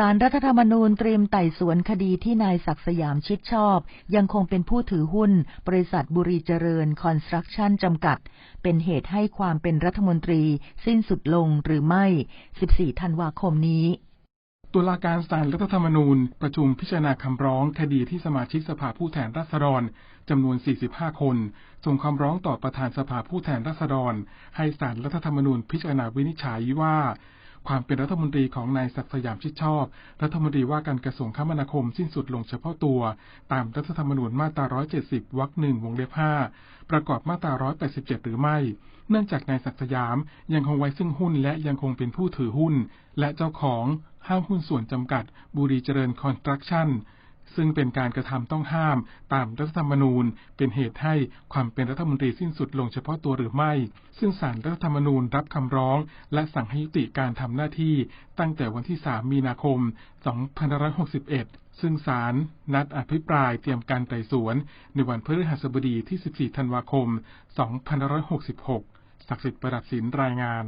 สารรัฐธรรมนูญเตรียมไต่สวนคดีที่นายศักสยามชิดชอบ ยังคงเป็นผู้ถือหุ้น บริษัทบุรีเจริญคอนสตรักชั่นจำกัด เป็นเหตุให้ความเป็นรัฐมนตรี สิ้นสุดลงหรือไม่ 14 ธันวาคมนี้ตุลาการศาลรัฐธรรมนูญ ประชุมพิจารณาคำร้องคดีที่สมาชิกสภาผู้แทนราษฎรจำนวน 45 คน ส่งคำร้องต่อประธานสภาผู้แทนราษฎร ให้ศาลรัฐธรรมนูญพิจารณาวินิจฉัยว่า ความเป็นรัฐมนตรีของนายศักดิ์สยามชิดชอบ รัฐมนตรีว่าการกระทรวงคมนาคมสิ้นสุดลงเฉพาะตัว ตามรัฐธรรมนูญมาตรา 170 วรรคหนึ่งวงเล็บ 5 ประกอบมาตรา 187 หรือไม่ เนื่องจากนายศักดิ์สยามยังคงไว้ซึ่งหุ้นและยังคงเป็นผู้ถือหุ้น และเจ้าของห้างหุ้นส่วนจำกัด บุรีเจริญคอนสตรักชั่น ซึ่งเป็นการกระทำต้องห้ามตามรัฐธรรมนูญ เป็นเหตุให้ความเป็นรัฐมนตรีสิ้นสุดลงเฉพาะตัวหรือไม่ ซึ่งศาลรัฐธรรมนูญรับคำร้อง และสั่งให้ยุติการทำหน้าที่ตั้งแต่วันที่ 3 มีนาคม 2561ซึ่งศาลนัดอภิปรายเตรียมการไต่สวน ในวันพฤหัสบดีที่ 14 ธันวาคม 2566 ศักดิ์สิทธิ์ประดับศิลป์รายงาน